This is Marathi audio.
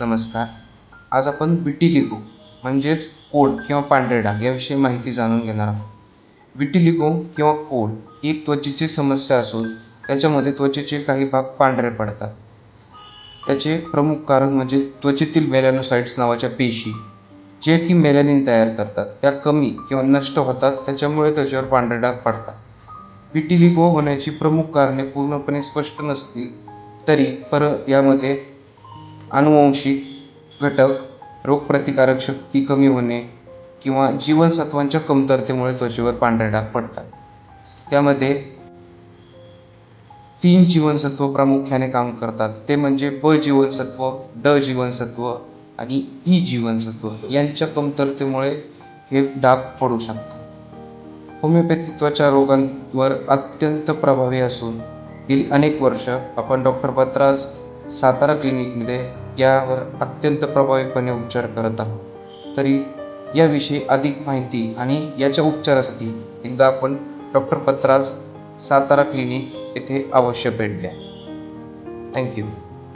नमस्कार. आज आपण विटिलिगो म्हणजेच कोड किंवा पांढरे डाग याविषयी माहिती जाणून घेणार आहोत. विटिलिगो किंवा कोड ही एक त्वचेची समस्या असून त्याच्यामध्ये त्वचेचे काही भाग पांढरे पडतात. त्याचे प्रमुख कारण म्हणजे त्वचेतील मेलॅनोसाइट्स नावाच्या पेशी जे की मेलॅनिन तयार करतात त्या कमी किंवा नष्ट होतात त्याच्यामुळे त्वचेवर पांढरे डाग पडतात. विटिलिगो होण्याची प्रमुख कारणे पूर्णपणे स्पष्ट नसतील तरी पर यामध्ये अनुवांशिक घटक रोगप्रतिकारक शक्ती कमी होणे किंवा जीवनसत्वांच्या कमतरतेमुळे त्वचेवर पांढरे डाग पडतात. त्यामध्ये तीन जीवनसत्व प्रामुख्याने काम करतात. ते म्हणजे ब जीवनसत्व ड जीवनसत्व आणि ई जीवनसत्व. यांच्या कमतरतेमुळे हे डाग पडू शकतात. होमिओपॅथी त्वचा रोगांवर अत्यंत प्रभावी असून गेली अनेक वर्ष आपण डॉक्टर पत्रास सातारा क्लिनिकमध्ये यावर अत्यंत प्रभावीपणे उपचार करत आहोत. तरी याविषयी अधिक माहिती आणि याच्या उपचारासाठी एकदा आपण डॉक्टर पत्रास सातारा क्लिनिक येथे अवश्य भेट द्या. थँक्यू.